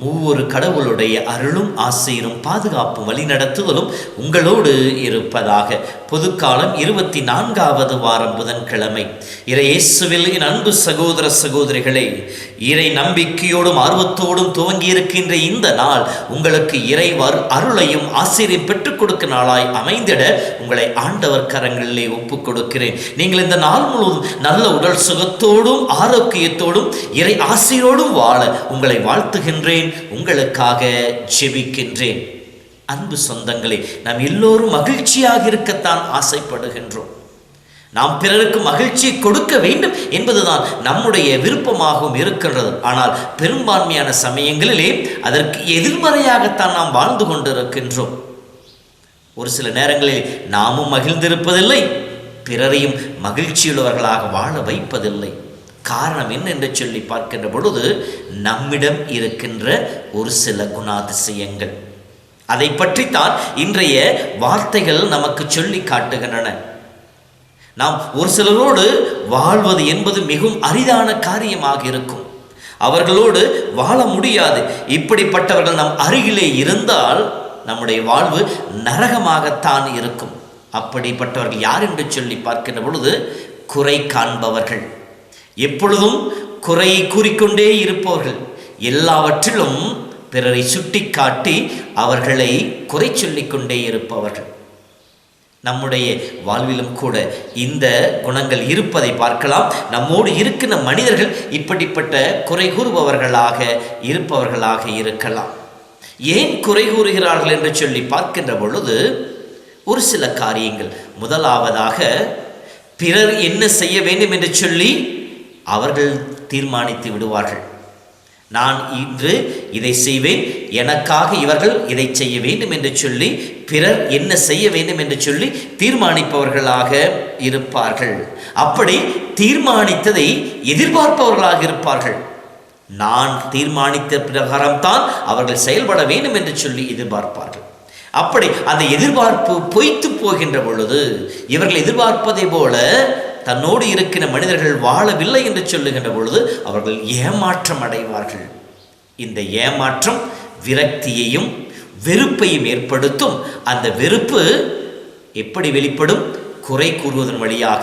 மூவொரு கடவுளுடைய அருளும் ஆசையரும் பாதுகாப்பும் வழிநடத்துதலும் உங்களோடு இருப்பதாக. பொதுக்காலம் இருபத்தி நான்காவது வாரம் புதன்கிழமை. இறையேசுவில் என் அன்பு சகோதர சகோதரிகளே இறை நம்பிக்கையோடும் ஆர்வத்தோடும் துவங்கி இருக்கின்ற இந்த நாள் உங்களுக்கு இறைவர் அருளையும் ஆசிரியம் பெற்றுக் கொடுக்க நாளாய் அமைந்திட உங்களை ஆண்டவர் கரங்களிலே ஒப்புக் கொடுக்கிறேன். நீங்கள் இந்த நாள் முழுவதும் நல்ல உடல் சுகத்தோடும் ஆரோக்கியத்தோடும் இறை ஆசிரியோடும் வாழ உங்களை வாழ்த்துகின்றேன். உங்களுக்காக ஜெபிக்கின்றேன். அன்பு சொந்தங்களே நாம் எல்லோரும் மகிழ்ச்சியாக இருக்கத்தான் ஆசைப்படுகின்றோம். நாம் பிறருக்கு மகிழ்ச்சியை கொடுக்க வேண்டும் என்பதுதான் நம்முடைய விருப்பமாகவும் இருக்கின்றது. ஆனால் பெரும்பான்மையான சமயங்களிலே அதற்கு எதிர்மறையாகத்தான் நாம் வாழ்ந்து கொண்டிருக்கின்றோம். ஒரு சில நேரங்களில் நாமும் மகிழ்ந்திருப்பதில்லை பிறரையும் மகிழ்ச்சியுள்ளவர்களாக வாழ வைப்பதில்லை. காரணம் என்ன என்று சொல்லி பார்க்கின்ற பொழுது நம்மிடம் இருக்கின்ற ஒரு சில குணாதிசயங்கள். அதை பற்றித்தான் இன்றைய வார்த்தைகள் நமக்கு சொல்லி காட்டுகின்றன. நாம் ஒரு சிலரோடு வாழ்வது என்பது மிகவும் அரிதான காரியமாக இருக்கும். அவர்களோடு வாழ முடியாது. இப்படிப்பட்டவர்கள் நம் அருகிலே இருந்தால் நம்முடைய வாழ்வு நரகமாகத்தான் இருக்கும். அப்படிப்பட்டவர்கள் யார் என்று சொல்லி பார்க்கின்ற பொழுது குறை காண்பவர்கள். எப்பொழுதும் குறையை கூறிக்கொண்டே இருப்பவர்கள். எல்லாவற்றிலும் பிறரை சுட்டி காட்டி அவர்களை குறை சொல்லிக்கொண்டே இருப்பவர்கள். நம்முடைய வாழ்விலும் கூட இந்த குணங்கள் இருப்பதை பார்க்கலாம். நம்மோடு இருக்கிற மனிதர்கள் இப்படிப்பட்ட குறை கூறுபவர்களாக இருப்பவர்களாக இருக்கலாம். ஏன் குறை கூறுகிறார்கள் என்று சொல்லி பார்க்கின்ற பொழுது ஒரு சில காரியங்கள். முதலாவதாக பிறர் என்ன செய்ய வேண்டும் என்று சொல்லி அவர்கள் தீர்மானித்து விடுவார்கள். நான் இன்று இதை செய்வேன் எனக்காக இவர்கள் இதை செய்ய வேண்டும் என்று சொல்லி பிறர் என்ன செய்ய வேண்டும் என்று சொல்லி தீர்மானிப்பவர்களாக இருப்பார்கள். அப்படி தீர்மானித்ததை எதிர்பார்ப்பவர்களாக இருப்பார்கள். நான் தீர்மானித்த பிரகாரம்தான் அவர்கள் செயல்பட வேண்டும் என்று சொல்லி எதிர்பார்ப்பார்கள். அப்படி அந்த எதிர்பார்ப்பு பொய்த்து போகின்ற பொழுது இவர்கள் எதிர்பார்ப்பதை போல தன்னோடு இருக்கிற மனிதர்கள் வாழவில்லை என்று சொல்லுகின்ற பொழுது அவர்கள் ஏமாற்றம் அடைவார்கள். இந்த ஏமாற்றம் விரக்தியையும் வெறுப்பையும் ஏற்படுத்தும். அந்த வெறுப்பு எப்படி வெளிப்படும்? குறை கூறுவதன் வழியாக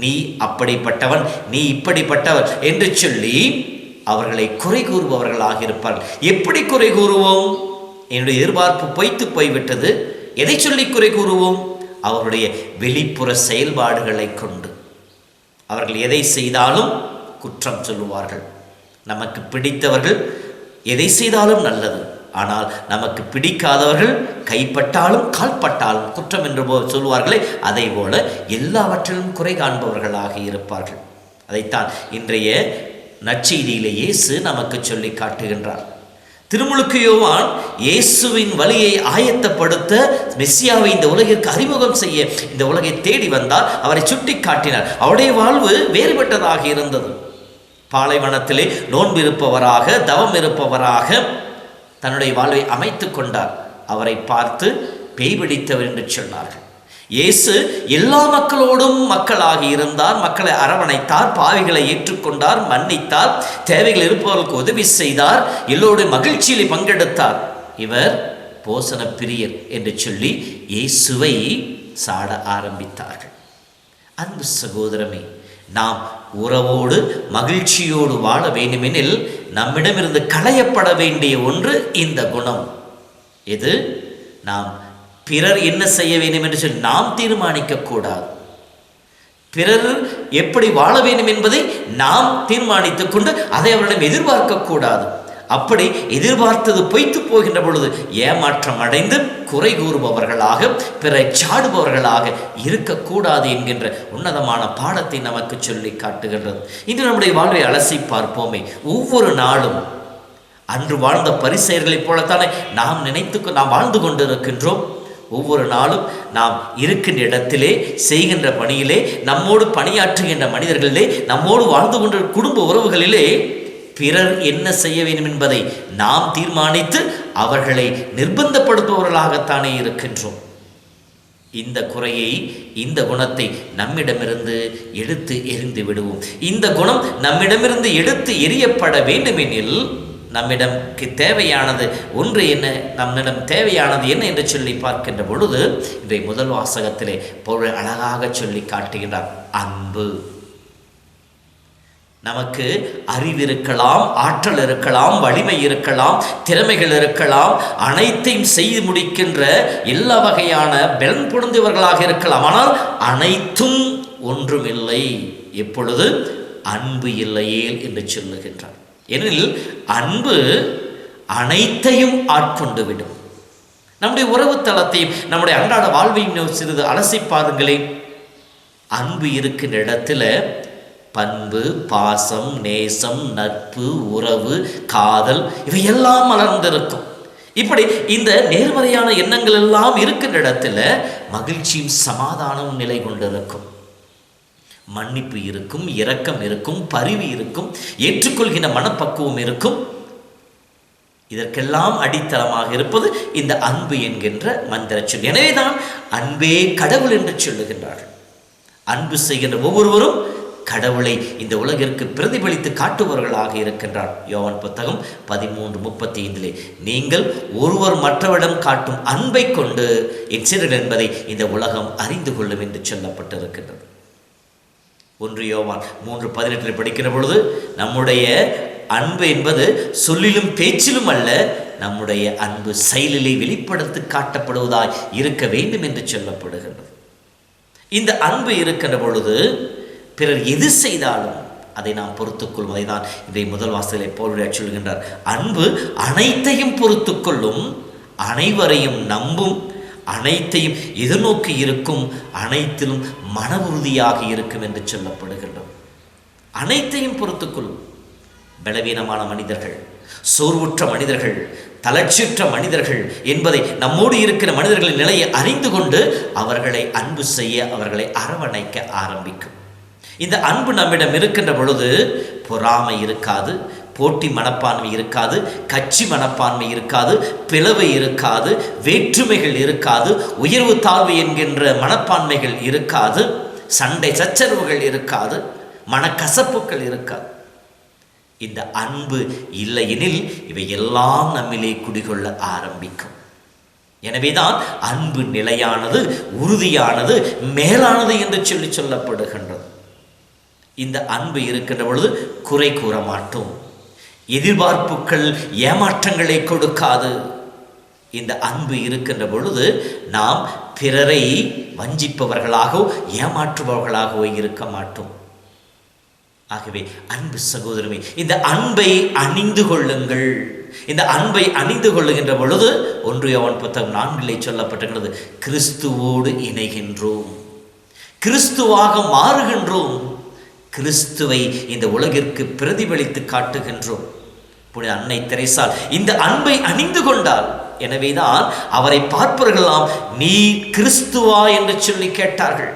நீ அப்படிப்பட்டவன் நீ இப்படிப்பட்டவன் என்று சொல்லி அவர்களை குறை கூறுபவர்களாக இருப்பார்கள் எப்படி குறை கூறுவோம்? என்னுடைய எதிர்பார்ப்பு பொய்த்து போய்விட்டது. எதை சொல்லி குறை கூறுவோம்? அவருடைய வெளிப்புற செயல்பாடுகளை கொண்டு. அவர்கள் எதை செய்தாலும் குற்றம் சொல்லுவார்கள். நமக்கு பிடித்தவர்கள் எதை செய்தாலும் நல்லது. ஆனால் நமக்கு பிடிக்காதவர்கள் கைப்பட்டாலும் கால்பட்டாலும் குற்றம் என்று போ சொல்வார்களே அதை போல எல்லாவற்றிலும் குறை காண்பவர்களாக இருப்பார்கள். அதைத்தான் இன்றைய நற்செய்தியிலே இயேசு நமக்கு சொல்லி காட்டுகின்றார். திருமுழுக்கு யோவான் இயேசுவின் வழியை ஆயத்தப்படுத்த மெஸ்ஸியாவை இந்த உலகிற்கு அறிமுகம் செய்ய இந்த உலகை தேடி வந்தார். அவரை சுட்டி காட்டினார் அவருடைய வாழ்வு வேறுபட்டதாக இருந்தது. பாலைவனத்திலே நோன்பு இருப்பவராக தவம் இருப்பவராக தன்னுடைய வாழ்வை அமைத்து கொண்டார். அவரை பார்த்து பேய் பிடித்தவர் என்று சொன்னார்கள். இயேசு எல்லா மக்களோடும் மக்களாகி இருந்தார். மக்களை அரவணைத்தார். பாவிகளை ஏற்றுக்கொண்டார். மன்னித்தார். தேவைகள் இருப்பவர்களுக்கு உதவி செய்தார். எல்லோருடைய மகிழ்ச்சியில் பங்கெடுத்தார். இவர் போசன பிரியர் என்று சொல்லி இயேசுவை சாட ஆரம்பித்தார்கள். அன்பு சகோதரமே நாம் உறவோடு மகிழ்ச்சியோடு வாழ வேண்டுமெனில் நம்மிடமிருந்து களையப்பட வேண்டிய ஒன்று இந்த குணம். இது நாம் பிறர் என்ன செய்ய வேண்டும் என்று சொல்லி நாம் தீர்மானிக்க கூடாது பிறர் எப்படி வாழ வேண்டும் என்பதை நாம் தீர்மானித்துக் கொண்டு அதை அவரிடம் எதிர்பார்க்க கூடாது அப்படி எதிர்பார்த்தது பொய்த்து போகின்ற பொழுது ஏமாற்றம் அடைந்து குறை கூறுபவர்களாக பிறரை சாடுபவர்களாக இருக்கக்கூடாது என்கின்ற உன்னதமான பாடத்தை நமக்கு சொல்லி காட்டுகின்றது. இன்று நம்முடைய வாழ்வை அலசி பார்ப்போமே. ஒவ்வொரு நாளும் அன்று வாழ்ந்த பரிசெயர்களைப் போலத்தானே நாம் நினைத்து நாம் வாழ்ந்து கொண்டிருக்கின்றோம். ஒவ்வொரு நாளும் நாம் இருக்கின்ற இடத்திலே செய்கின்ற பணியிலே நம்மோடு பணியாற்றுகின்ற மனிதர்களிலே நம்மோடு வாழ்ந்து கொண்ட குடும்ப உறவுகளிலே பிறர் என்ன செய்ய வேண்டும் என்பதை நாம் தீர்மானித்து அவர்களை நிர்பந்தப்படுத்துபவர்களாகத்தானே இருக்கின்றோம். இந்த குறையை இந்த குணத்தை நம்மிடமிருந்து எடுத்து எரிந்து விடுவோம். இந்த குணம் நம்மிடமிருந்து எடுத்து எரியப்பட வேண்டுமெனில் நம்மிடம் தேவையானது ஒன்று என்ன? நம்மிடம் தேவையானது என்ன என்று சொல்லி பார்க்கின்ற பொழுது இன்றைய முதல் வாசகத்திலே பொருள் அழகாக சொல்லி காட்டுகின்றார். அன்பு. நமக்கு அறிவு இருக்கலாம் ஆற்றல் இருக்கலாம் வலிமை இருக்கலாம் திறமைகள் இருக்கலாம் அனைத்தையும் செய்து முடிக்கின்ற எல்லா வகையான பலன் பொருந்தியவர்களாக இருக்கலாம். ஆனால் அனைத்தும் ஒன்றுமில்லை. எப்பொழுது? அன்பு இல்லையே என்று சொல்லுகின்றார். ஏனெனில் அன்பு அனைத்தையும் ஆட்கொண்டு விடும். நம்முடைய உறவு தளத்தையும் நம்முடைய அன்றாட வாழ்வையும் சிறிது அலசி பாருங்களேன். அன்பு இருக்கின்ற இடத்துல பண்பு பாசம் நேசம் நட்பு உறவு காதல் இவையெல்லாம் மலர்ந்திருக்கும். இப்படி இந்த நேர்மறையான எண்ணங்கள் எல்லாம் இருக்கின்ற இடத்துல மகிழ்ச்சியும் சமாதானமும் நிலை கொண்டிருக்கும். மன்னிப்பு இருக்கும் இரக்கம் இருக்கும் பரிவு இருக்கும் ஏற்றுக்கொள்கின்ற மனப்பக்குவம் இருக்கும். இதற்கெல்லாம் அடித்தளமாக இருப்பது இந்த அன்பு என்கின்ற மந்திர சொல். எனவேதான் அன்பே கடவுள் என்று சொல்லுகின்றார்கள். அன்பு செய்கின்ற ஒவ்வொருவரும் கடவுளை இந்த உலகிற்கு பிரதிபலித்து காட்டுபவர்களாக இருக்கின்றார். யோவன் புத்தகம் பதிமூன்று முப்பத்தி ஐந்திலே நீங்கள் ஒருவர் மற்றவரிடம் காட்டும் அன்பை கொண்டு என் சீரர்கள் என்பதை இந்த உலகம் அறிந்து கொள்ளும் என்று சொல்லப்பட்டிருக்கின்றது. ஒன்று யோவான் மூன்று பதினெட்டில் படிக்கிற பொழுது நம்முடைய அன்பு என்பது சொல்லிலும் பேச்சிலும் அல்ல நம்முடைய அன்பு செயலிலே வெளிப்படுத்தி காட்டப்படுவதாய் இருக்க வேண்டும் என்று சொல்லப்படுகின்றது. இந்த அன்பு இருக்கின்ற பொழுது பிறர் எது செய்தாலும் அதை நாம் பொறுத்துக்கொள்வதை தான் இதை முதல் வாசலை போலுடைய சொல்கின்றார். அன்பு அனைத்தையும் பொறுத்துக்கொள்ளும் அனைவரையும் நம்பும் அனைத்தையும் எதிர்நோக்கி இருக்கும் அனைத்திலும் மன உறுதியாக இருக்கும் என்று சொல்லப்படுகின்றோம் அனைத்தையும் பொறுத்துக்கொள்ளும் பலவீனமான மனிதர்கள் சோர்வுற்ற மனிதர்கள் தளர்ச்சியுற்ற மனிதர்கள் என்பதை நம்மோடு இருக்கிற மனிதர்களின் நிலையை அறிந்து கொண்டு அவர்களை அன்பு செய்ய அவர்களை அரவணைக்க ஆரம்பிக்கும். இந்த அன்பு நம்மிடம் இருக்கின்ற பொழுது பொறாமை இருக்காது போட்டி மனப்பான்மை இருக்காது கட்சி மனப்பான்மை இருக்காது பிளவு இருக்காது வேற்றுமைகள் இருக்காது உயர்வு தாழ்வு என்கின்ற மனப்பான்மைகள் இருக்காது சண்டை சச்சரவுகள் இருக்காது மனக்கசப்புகள் இருக்காது. இந்த அன்பு இல்லையெனில் இவை எல்லாம் நம்மிலே குடிகொள்ள ஆரம்பிக்கும். எனவேதான் அன்பு நிலையானது உறுதியானது மேலானது என்று சொல்லி சொல்லப்படுகின்றது. இந்த அன்பு இருக்கின்ற பொழுது குறை கூற மாட்டோம். எதிர்பார்ப்புகள் ஏமாற்றங்களை கொடுக்காது. இந்த அன்பு இருக்கின்ற பொழுது நாம் பிறரை வஞ்சிப்பவர்களாகவோ ஏமாற்றுபவர்களாகவோ இருக்க மாட்டோம். ஆகவே அன்பு சகோதரமே இந்த அன்பை அணிந்து கொள்ளுங்கள். இந்த அன்பை அணிந்து கொள்ளுகின்ற பொழுது ஒன்று அவன் புத்தகம் நான்கிலே சொல்லப்பட்டிருக்கிறது கிறிஸ்துவோடு இணைகின்றோம். கிறிஸ்துவாக மாறுகின்றோம். கிறிஸ்துவை இந்த உலகிற்கு பிரதிபலித்து காட்டுகின்றோம். புனித அன்னை தெரேசால் இந்த அன்பை அணிந்து கொண்டால் எனவேதான் அவரை பார்ப்பவர்களாம் நீ கிறிஸ்துவா என்று சொல்லி கேட்டார்கள்.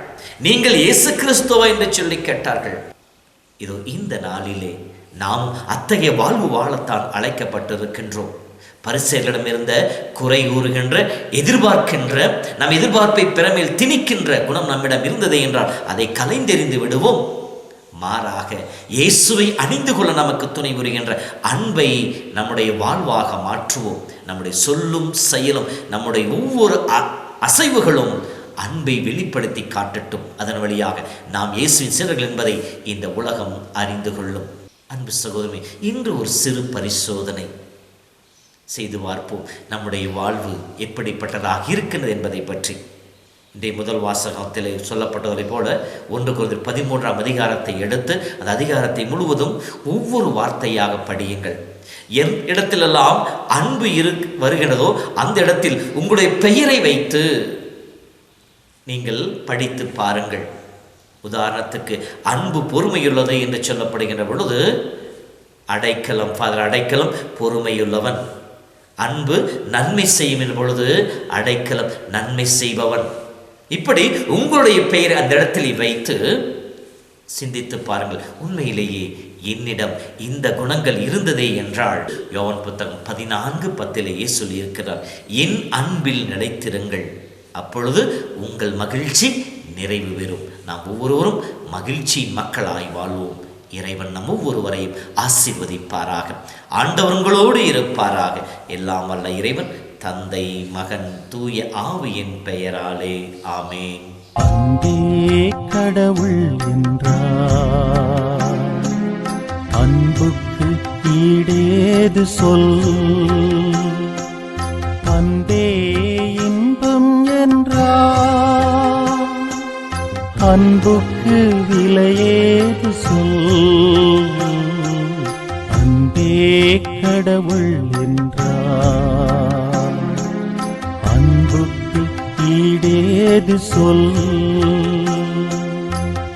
நீங்கள் இயேசு கிறிஸ்துவா என்று சொல்லி கேட்டார்கள். இதோ இந்த நாளிலே நாம் அத்தகைய வாழ்வு வாழத்தான் அழைக்கப்பட்டிருக்கின்றோம். பரிசைகளிடம் இருந்த குறை கூறுகின்ற எதிர்பார்க்கின்ற நம் எதிர்பார்ப்பை பிறமேல் திணிக்கின்ற குணம் நம்மிடம் இருந்தது என்றால் அதை கலைந்தெறிந்து விடுவோம். மாறாக இயேசுவை அணிந்து கொள்ள நமக்கு துணை புரிகின்ற அன்பை நம்முடைய வாழ்வாக மாற்றுவோம். நம்முடைய சொல்லும் செயலும் நம்முடைய ஒவ்வொரு அ- அசைவுகளும் அன்பை வெளிப்படுத்தி காட்டட்டும். அதன் வழியாக நாம் இயேசுவின் சிறர்கள் என்பதை இந்த உலகம் அறிந்து கொள்ளும். அன்பு சகோதரமே இன்று ஒரு சிறு பரிசோதனை செய்து பார்ப்போம். நம்முடைய வாழ்வு எப்படிப்பட்டதாக இருக்கிறது என்பதை பற்றி. இன்றைய முதல் வாசகத்தில் சொல்லப்பட்டதைப் போல ஒன்று குறைந்த பதிமூன்றாம் அதிகாரத்தை எடுத்து அந்த அதிகாரத்தை முழுவதும் ஒவ்வொரு வார்த்தையாக படியுங்கள். என் இடத்திலெல்லாம் அன்பு இரு வருகிறதோ அந்த இடத்தில் உங்களுடைய பெயரை வைத்து நீங்கள் படித்து பாருங்கள். உதாரணத்துக்கு அன்பு பொறுமையுள்ளது என்று சொல்லப்படுகின்ற பொழுது அடைக்கலம் ஃபாதர் அடைக்கலம் பொறுமையுள்ளவன். அன்பு நன்மை செய்யும் பொழுது அடைக்கலம் நன்மை செய்பவன். இப்படி உங்களுடைய பெயரை அந்த இடத்தில் வைத்து சிந்தித்து பாருங்கள். உண்மையிலேயே என்னிடம் இந்த குணங்கள் இருந்ததே என்றால் யோவன் புத்தகம் பதினான்கு பத்திலேயே சொல்லியிருக்கிறார் என் அன்பில் நிலைத்திருங்கள். அப்பொழுது உங்கள் மகிழ்ச்சி நிறைவு பெறும். நாம் ஒவ்வொருவரும் மகிழ்ச்சியின் மக்களாய் வாழ்வோம். இறைவன் நம் ஒவ்வொருவரையும் ஆசீர்வதிப்பாராக. ஆண்டவர்களோடு இருப்பாராக. எல்லாம் வல்ல இறைவன் தந்தை மகன் தூய ஆவியின் பெயராலே ஆமேன். அன்பே கடவுள் என்றார். அன்புக்கு ஈடேது சொல். அன்பே இன்பம் என்றார். அன்புக்கு விலையேது சொல். அன்பே கடவுள் என்றார். ஏது சொல்?